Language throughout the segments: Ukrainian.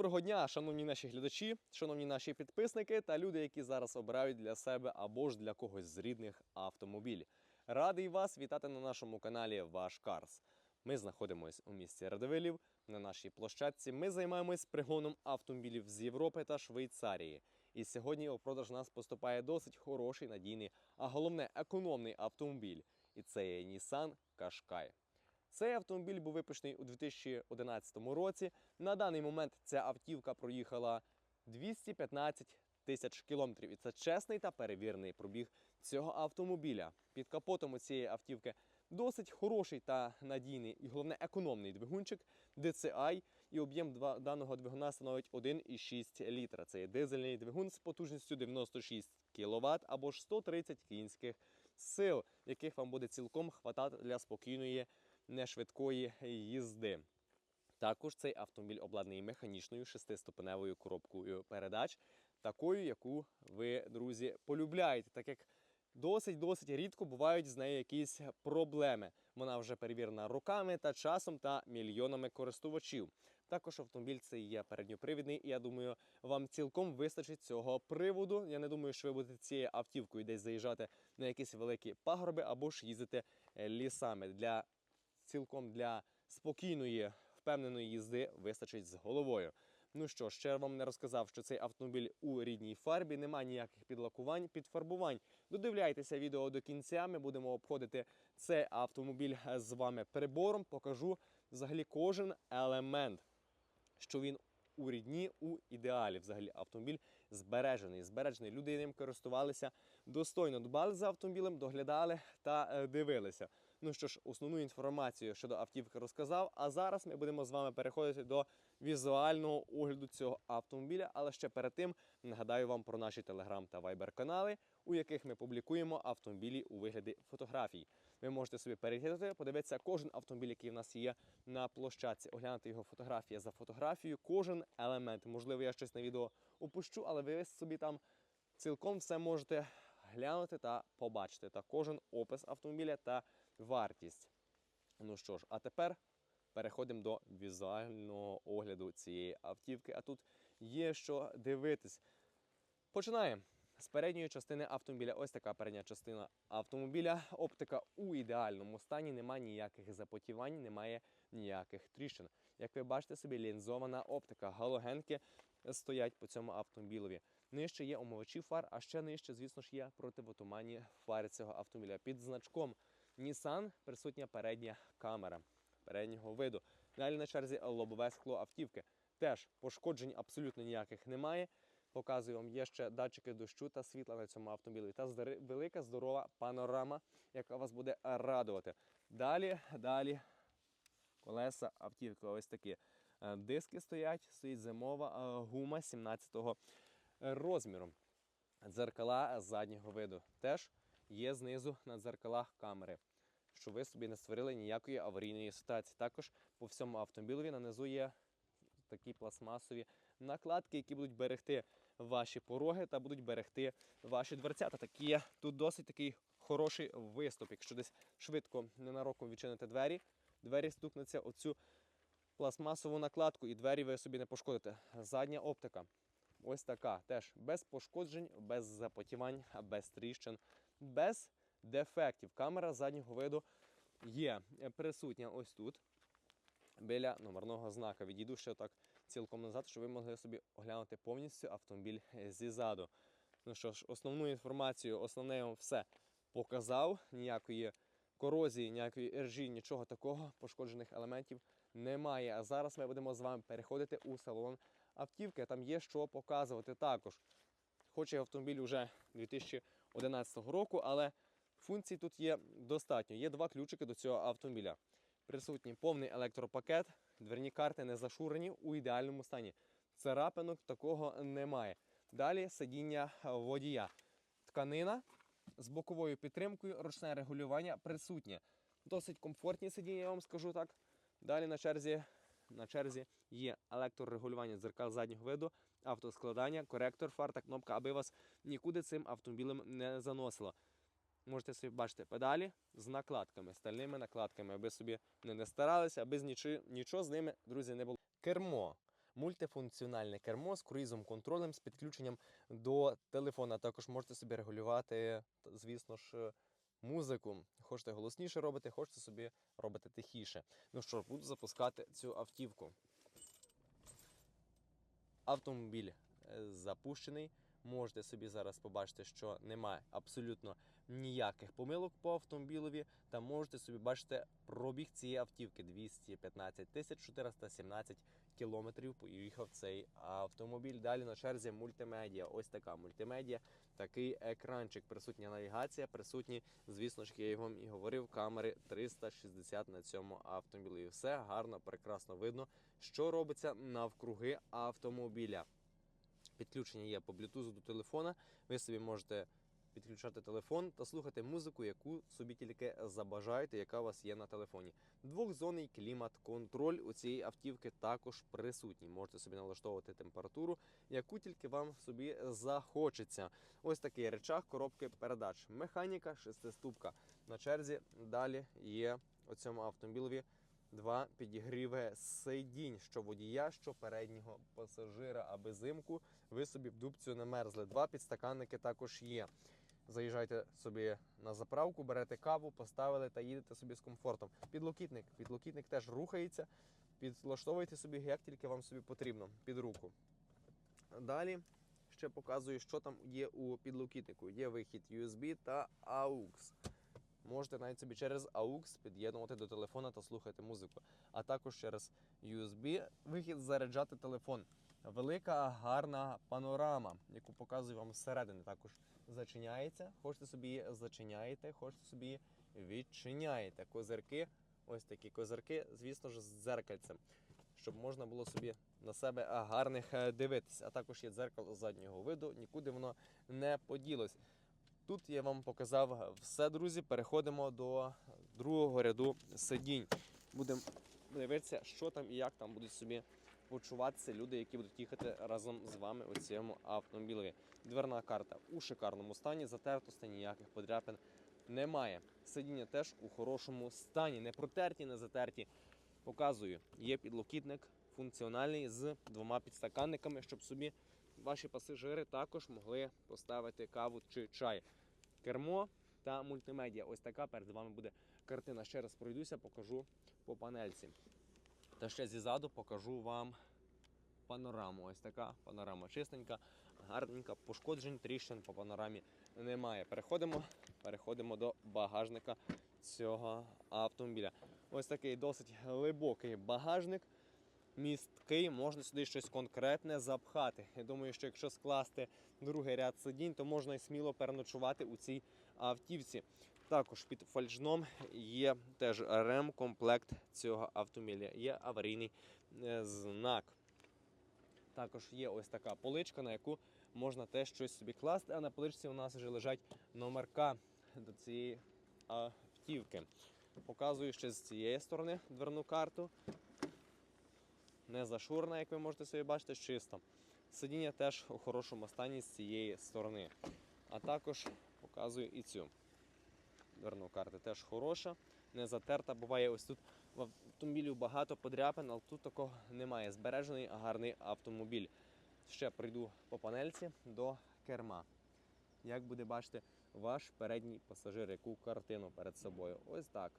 Доброго дня, шановні наші глядачі, шановні наші підписники та люди, які зараз обирають для себе або ж для когось з рідних автомобіль. Радий вас вітати на нашому каналі Ваш Карс. Ми знаходимося у місті Радивилів. На нашій площадці ми займаємось пригоном автомобілів з Європи та Швейцарії. І сьогодні у продаж нас поступає досить хороший, надійний, а головне економний автомобіль. І це є Nissan Qashqai. Цей автомобіль був випущений у 2011 році. На даний момент ця автівка проїхала 215 тисяч кілометрів. І це чесний та перевірений пробіг цього автомобіля. Під капотом у цієї автівки досить хороший та надійний і головне економний двигунчик DCI. І об'єм даного двигуна становить 1,6 літра. Це є дизельний двигун з потужністю 96 кВт або ж 130 кінських сил, яких вам буде цілком хватати для спокійної нешвидкої їзди. Також цей автомобіль обладнаний механічною шестиступеневою коробкою передач, такою, яку ви, друзі, полюбляєте, так як досить-досить рідко бувають з нею якісь проблеми. Вона вже перевірена роками та часом та мільйонами користувачів. Також автомобіль цей є передньопривідний, і я думаю, вам цілком вистачить цього приводу. Я не думаю, що ви будете цією автівкою десь заїжджати на якісь великі пагорби або ж їздити е, лісами. Для цілком для спокійної, впевненої їзди вистачить з головою. Ну що, ще вам не розказав, що цей автомобіль у рідній фарбі, немає ніяких підлакувань, підфарбувань. Додивляйтеся відео до кінця. Ми будемо обходити цей автомобіль з вами прибором. Покажу взагалі кожен елемент, що він у рідні, у ідеалі. Взагалі автомобіль збережений. Збережений. Люди ним користувалися достойно, дбали за автомобілем, доглядали та е, дивилися. Ну що ж, основну інформацію щодо автівки розказав. А зараз ми будемо з вами переходити до візуального огляду цього автомобіля. Але ще перед тим нагадаю вам про наші телеграм та вайбер канали, у яких ми публікуємо автомобілі у вигляді фотографій. Ви можете собі переглянути, подивитися кожен автомобіль, який в нас є на площадці, оглянути його фотографія за фотографією, кожен елемент. Можливо, я щось на відео упущу, але ви собі там цілком все можете глянути та побачити. Та кожен опис автомобіля та вартість. Ну що ж, а тепер переходимо до візуального огляду цієї автівки. А тут є що дивитись. Починаємо. З передньої частини автомобіля, ось така передня частина автомобіля. Оптика у ідеальному стані, немає ніяких запотівань, немає ніяких тріщин. Як ви бачите собі, лінзована оптика, галогенки стоять по цьому автомобілеві. Нижче є омивачі фар, а ще нижче, звісно ж, є противотуманні фари цього автомобіля. Під значком Nissan присутня передня камера переднього виду. Далі на черзі лобове скло автівки. Теж пошкоджень абсолютно ніяких немає. Показую вам, є ще датчики дощу та світла на цьому автомобілі. Та велика здорова панорама, яка вас буде радувати. Далі, далі колеса автівки. Ось такі. Е, Диски стоять, стоїть зимова е, гума 17-го розміру. Дзеркала заднього виду. Теж є знизу на дзеркалах камери, щоб ви собі не створили ніякої аварійної ситуації. Також по всьому автомобілеві нанизу є такі пластмасові накладки, які будуть берегти ваші пороги та будуть берегти ваші дверцята. Такі є тут досить такий хороший виступ. Якщо десь швидко ненароком відчините двері, двері стукнуться оцю пластмасову накладку, і двері ви собі не пошкодите. Задня оптика. Ось така. Теж без пошкоджень, без запотівань, без тріщин, без дефектів. Камера заднього виду є присутня ось тут. Біля номерного знака. Відійду ще так цілком назад, щоб ви могли собі оглянути повністю автомобіль зізаду. Ну що ж, основну інформацію, основне я вам все показав. Ніякої корозії, ніякої ержі, нічого такого, пошкоджених елементів немає. А зараз ми будемо з вами переходити у салон автівки. Там є що показувати також. Хоч і автомобіль вже 2011 року, але функцій тут є достатньо. Є два ключики до цього автомобіля. Присутній повний електропакет, дверні карти не зашурені у ідеальному стані. Царапинок такого немає. Далі сидіння водія. Тканина з боковою підтримкою, ручне регулювання присутнє. Досить комфортні сидіння, я вам скажу так. Далі на черзі, на черзі є електрорегулювання дзеркал заднього виду, автоскладання, коректор фар та кнопка, аби вас нікуди цим автомобілем не заносило. Можете собі бачити педалі з накладками, стальними накладками, аби собі не, не старалися, аби нічого, нічого з ними, друзі, не було. Кермо. мультифункціональне кермо з круїзом контролем, з підключенням до телефона. Також можете собі регулювати, звісно ж, музику. Хочете голосніше робити, хочете собі робити тихіше. Ну що буду запускати цю автівку. Автомобіль е, запущений. Можете собі зараз побачити, що немає абсолютно ніяких помилок по автомобілеві. Та можете собі бачити пробіг цієї автівки 215 тисяч 417 кілометрів поїхав цей автомобіль. Далі на черзі мультимедіа. Ось така мультимедіа, такий екранчик, присутня навігація, присутні, звісно ж, я вам і говорив, камери 360 на цьому автомобілі. І все гарно, прекрасно видно, що робиться навкруги автомобіля. Підключення є по Bluetooth до телефона. Ви собі можете підключати телефон та слухати музику, яку собі тільки забажаєте, яка у вас є на телефоні. Двохзонний клімат-контроль у цієї автівки також присутній. Можете собі налаштовувати температуру, яку тільки вам собі захочеться. Ось такий речах коробки передач. Механіка, шестиступка. На черзі далі є у цьому автомобілеві два підігріви сидінь, що водія, що переднього пасажира, аби зимку ви собі в дубцю не мерзли. Два підстаканники також є. Заїжджайте собі на заправку, берете каву, поставили та їдете собі з комфортом. Підлокітник. Підлокітник теж рухається. Підлаштовуйте собі, як тільки вам собі потрібно, під руку. Далі ще показую, що там є у підлокітнику. Є вихід USB та AUX. Можете навіть собі через AUX під'єднувати до телефона та слухати музику. А також через USB вихід заряджати телефон. Велика гарна панорама, яку показую вам зсередини. Також зачиняється. Хочете собі зачиняєте, хочете собі відчиняєте. Козирки, ось такі козирки, звісно ж, з дзеркальцем, щоб можна було собі на себе гарних е, дивитися. А також є дзеркало заднього виду, нікуди воно не поділось. Тут я вам показав все, друзі. Переходимо до другого ряду сидінь. Будемо дивитися, що там і як там будуть собі почуватися люди, які будуть їхати разом з вами у цьому автомобілі. Дверна карта у шикарному стані, затертостей ніяких подряпин немає. Сидіння теж у хорошому стані, не протерті, не затерті. Показую, є підлокітник функціональний з двома підстаканниками, щоб собі ваші пасажири також могли поставити каву чи чай. Кермо та мультимедіа. Ось така перед вами буде картина. Ще раз пройдуся, покажу по панельці. Та ще зізаду покажу вам панораму. Ось така панорама чистенька, гарненька, пошкоджень, тріщин по панорамі немає. Переходимо, переходимо до багажника цього автомобіля. Ось такий досить глибокий багажник. Місткий, можна сюди щось конкретне запхати. Я думаю, що якщо скласти другий ряд сидінь, то можна і сміло переночувати у цій автівці. Також під фальшном є теж ремкомплект цього автомобіля. Є аварійний е, знак. Також є ось така поличка, на яку можна теж щось собі класти. А на поличці у нас вже лежать номерка до цієї автівки. Показую ще з цієї сторони дверну карту. Не зашурна, як ви можете собі бачити, чисто. Сидіння теж у хорошому стані з цієї сторони. А також показую і цю дверну карту. Теж хороша, не затерта. Буває ось тут в автомобілі багато подряпин, але тут такого немає. Збережений гарний автомобіль. Ще прийду по панельці до керма. Як буде бачити ваш передній пасажир, яку картину перед собою. Ось так.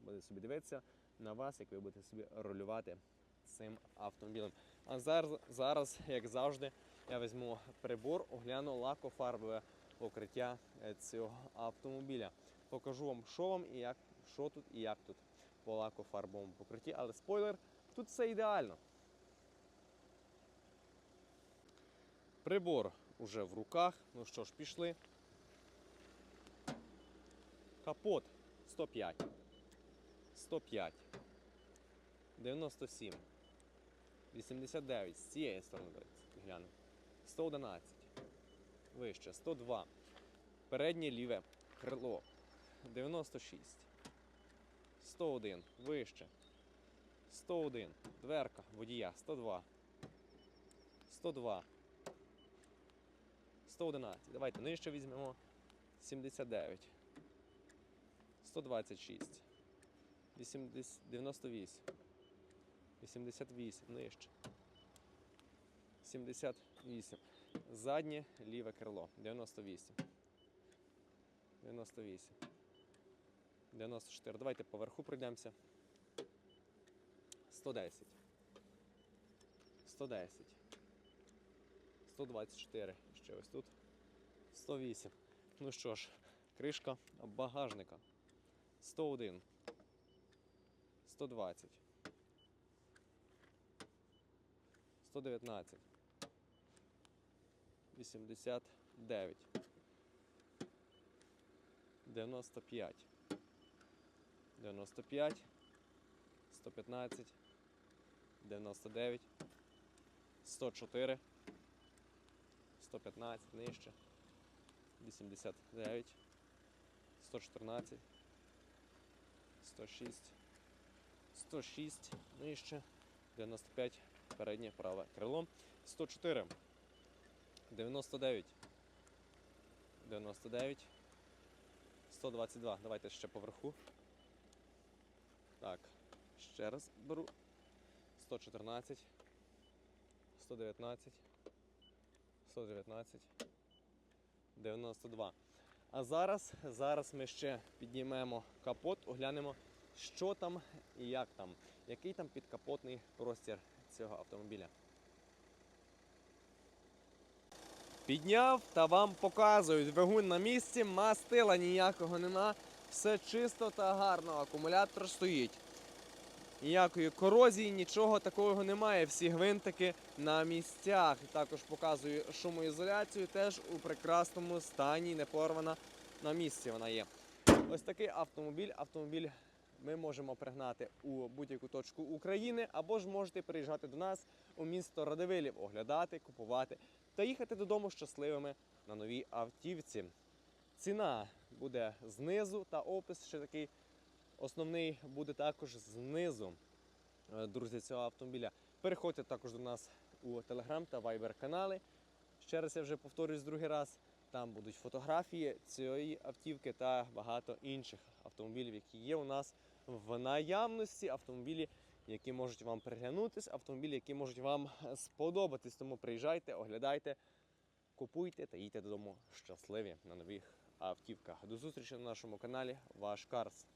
Буде собі дивитися на вас, як ви будете собі рулювати цим автомобілем. А зараз, зараз, як завжди, я візьму прибор, огляну лакофарбове покриття е, цього автомобіля. Покажу вам, що вам і як, що тут і як тут по лакофарбовому покритті. Але спойлер, тут все ідеально. Прибор уже в руках. Ну що ж, пішли. Капот 105. 105. 97. 89. З цієї сторони глянемо. 111. Вище. 102. Переднє ліве крило. 96. 101. Вище. 101. Дверка водія. 102. 102. 111. Давайте нижче візьмемо. 79. 126. 80, 98. 88. Нижче. 78. Заднє ліве крило 98. 98. 94. Давайте поверху пройдемося. 110. 110. 124. Ще ось тут. 108. Ну що ж, кришка багажника. 101. 120. 119. 89. 95. 95. 115. 99. 104. 115 нижче. 89. 114. 106. 106 нижче. 95. Переднє праве крило. 104. 99. 99. 122. Давайте ще поверху. Так. Ще раз беру. 114. 119. 119. 92. А зараз, зараз ми ще піднімемо капот, оглянемо, що там і як там, який там підкапотний простір цього автомобіля. Підняв та вам показують. Двигун на місці, мастила ніякого нема. Все чисто та гарно. Акумулятор стоїть. Ніякої корозії, нічого такого немає. Всі гвинтики на місцях. Також показую шумоізоляцію, теж у прекрасному стані, не порвана на місці вона є. Ось такий автомобіль. Автомобіль ми можемо пригнати у будь-яку точку України, або ж можете приїжджати до нас у місто Радивилів, оглядати, купувати та їхати додому щасливими на новій автівці. Ціна буде знизу, та опис ще такий основний буде також знизу. Е, Друзі, цього автомобіля. Переходьте також до нас у Telegram та Viber канали. Ще раз я вже повторюсь другий раз. Там будуть фотографії цієї автівки та багато інших автомобілів, які є у нас в наявності. Автомобілі, які можуть вам приглянутись, автомобілі, які можуть вам сподобатись. Тому приїжджайте, оглядайте, купуйте та їдьте додому щасливі на нових автівках. До зустрічі на нашому каналі. Ваш Карс.